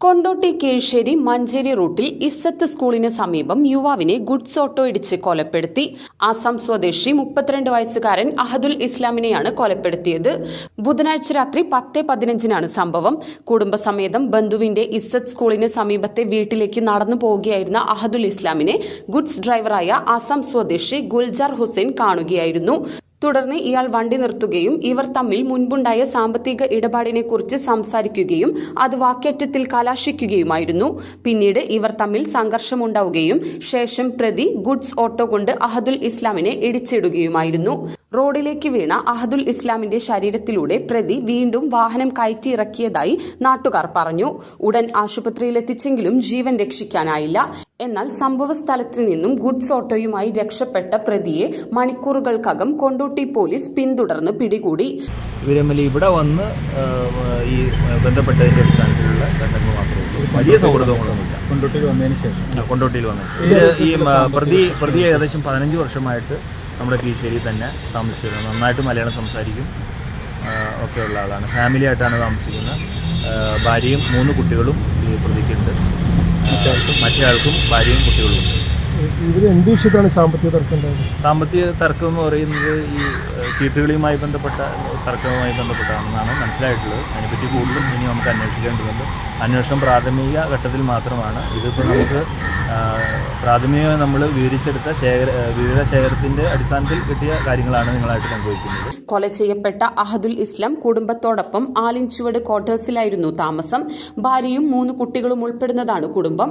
കൊണ്ടോട്ടി കീഴ്ശ്ശേരി മഞ്ചേരി റൂട്ടിൽ ഇസ്സത്ത് സ്കൂളിന് സമീപം യുവാവിനെ ഗുഡ്സ് ഓട്ടോ ഇടിച്ച് കൊലപ്പെടുത്തി. ആസാം സ്വദേശി മുപ്പത്തിരണ്ട് വയസ്സുകാരൻ അഹദുൽ ഇസ്ലാമിനെയാണ് കൊലപ്പെടുത്തിയത്. ബുധനാഴ്ച രാത്രി പത്ത് പതിനഞ്ചിനാണ് സംഭവം. കുടുംബസമേതം ബന്ധുവിന്റെ ഇസ്സത്ത് സ്കൂളിന് സമീപത്തെ വീട്ടിലേക്ക് നടന്നു പോവുകയായിരുന്ന അഹദുൽ ഇസ്ലാമിനെ ഗുഡ്സ് ഡ്രൈവറായ ആസാം സ്വദേശി ഗുൽജാർ ഹുസൈൻ കാണുകയായിരുന്നു. തുടർന്ന് ഇയാൾ വണ്ടി നിർത്തുകയും ഇവർ തമ്മിൽ മുൻപുണ്ടായ സാമ്പത്തിക ഇടപാടിനെക്കുറിച്ച് സംസാരിക്കുകയും അത് വാക്കേറ്റത്തിൽ കലാശിക്കുകയുമായിരുന്നു. പിന്നീട് ഇവർ തമ്മിൽ സംഘർഷമുണ്ടാവുകയും ശേഷം പ്രതി ഗുഡ്സ് ഓട്ടോ കൊണ്ട് അഹദുൽ ഇസ്ലാമിനെ ഇടിച്ചിടുകയുമായിരുന്നു. റോഡിലേക്ക് വീണ അഹദുൽ ഇസ്ലാമിന്റെ ശരീരത്തിലൂടെ പ്രതി വീണ്ടും വാഹനം കയറ്റിയിറക്കിയതായി നാട്ടുകാർ പറഞ്ഞു. ഉടൻ ആശുപത്രിയിലെത്തിച്ചെങ്കിലും ജീവൻ രക്ഷിക്കാനായില്ല. എന്നാൽ സംഭവ സ്ഥലത്ത് നിന്നും ഗുഡ്സ് ഓട്ടോയുമായി രക്ഷപ്പെട്ട പ്രതിയെ മണിക്കൂറുകൾക്കകം കൊണ്ടോട്ടി പോലീസ് പിന്തുടർന്ന് പിടികൂടി. വിരമലി ഇവിടെ വന്ന് ഈ ബന്ധപ്പെട്ടതിന്റെ അടിസ്ഥാനത്തിലുള്ള ബന്ധങ്ങൾ മാത്രമേ ഉള്ളൂ. വലിയ സൗഹൃദങ്ങളൊന്നുമില്ല. കൊണ്ടോട്ടിയിൽ വന്നതിന് ശേഷം. കൊണ്ടോട്ടിയിൽ വന്ന്. ഈ പ്രതി പ്രതി ഏകദേശം പതിനഞ്ച് വർഷമായിട്ട് നമ്മുടെ കീശ്ശേരി തന്നെ താമസിച്ചിരുന്നു. നന്നായിട്ട് മലയാളം സംസാരിക്കും ഒക്കെയുള്ള ആളാണ്. ഫാമിലി ആയിട്ടാണ് താമസിക്കുന്നത്. ഭാര്യയും മൂന്ന് കുട്ടികളും ഈ പ്രതിക്കുണ്ട്. മറ്റേ ആൾക്കും ഭാര്യയും കുട്ടികളും ഇവർ എന്ത് വിഷയത്താണ് സാമ്പത്തിക തർക്കം സാമ്പത്തിക തർക്കം എന്ന് പറയുന്നത് ഈ ചീട്ടുകളിയുമായി ബന്ധപ്പെട്ട തർക്കവുമായി ബന്ധപ്പെട്ടാണെന്നാണ് മനസ്സിലായിട്ടുള്ളത്. അതിനെപ്പറ്റി കൂടുതലും ഇനി നമുക്ക് അന്വേഷിക്കേണ്ടതുണ്ട്. അന്വേഷണം പ്രാഥമിക ഘട്ടത്തിൽ മാത്രമാണ്. ഇതിപ്പോൾ നമുക്ക് പ്രാഥമികമായി നമ്മൾ വിവരിച്ചെടുത്ത ശേഖര വിവര ശേഖരത്തിന്റെ അടിസ്ഥാനത്തിൽ കിട്ടിയ കാര്യങ്ങളാണ് നിങ്ങളായിട്ട് പങ്കുവയ്ക്കുന്നത്. കൊല ചെയ്യപ്പെട്ട അഹദുൽ ഇസ്ലാം കുടുംബത്തോടൊപ്പം ആലിൻചുവട് ക്വാർട്ടേഴ്സിലായിരുന്നു താമസം. ഭാര്യയും മൂന്ന് കുട്ടികളും ഉൾപ്പെടുന്നതാണ് കുടുംബം.